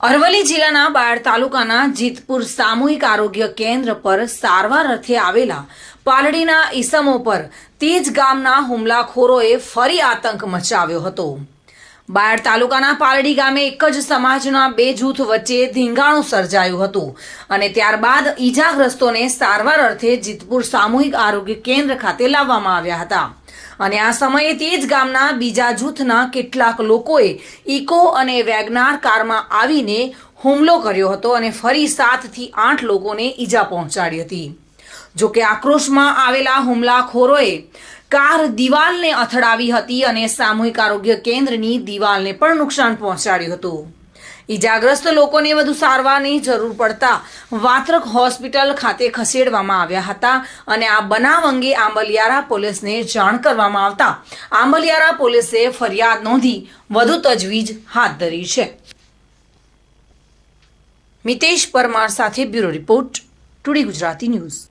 અરવલ્લી જિલ્લાના બાળ તાલુકાના જીતપુર સામૂહિક આરોગ્ય કેન્દ્ર પર સારવાર અર્થે આવેલા પાલડીના ઈસમો પર તેજ ગામના હુમલાખોરોએ ફરી આતંક મચાવ્યો હતો. બાયડ તાલુકાના પાલડી ગામે એક જ સમાજના બે જૂથ વચ્ચે ધીંગાણું સર્જાયું હતું અને ત્યારબાદ ઈજાગ્રસ્તોને સારવાર અર્થે જીતપુર સામૂહિક આરોગ્ય કેન્દ્ર ખાતે લાવવામાં આવ્યા હતા. અને આ સમયે તે જ ગામના બીજા જૂથના કેટલાક લોકોએ ઇકો અને વેગનાર કારમાં આવીને હુમલો કર્યો હતો અને ફરી સાતથી આઠ લોકોને ઈજા પહોંચાડી હતી. જોકે આક્રોશમાં આવેલા હુમલાખોરોએ કાર દિવાલને અથડાવી હતી અને સામૂહિક આરોગ્ય કેન્દ્રની દિવાલને પણ નુકસાન પહોંચાડ્યું હતું. ઈજાગ્રસ્ત લોકોને વધુ સારવારની જરૂર પડતા વાત્રક હોસ્પિટલ ખાતે ખસેડવામાં આવ્યા હતા અને આ બનાવ અંગે આંબલિયારા પોલીસને જાણ કરવામાં આવતા આંબલિયારા પોલીસે ફરિયાદ નોંધી વધુ તજવીજ હાથ ધરી છે. મિતેશ પરમાર સાથે bureau report today Gujarati news.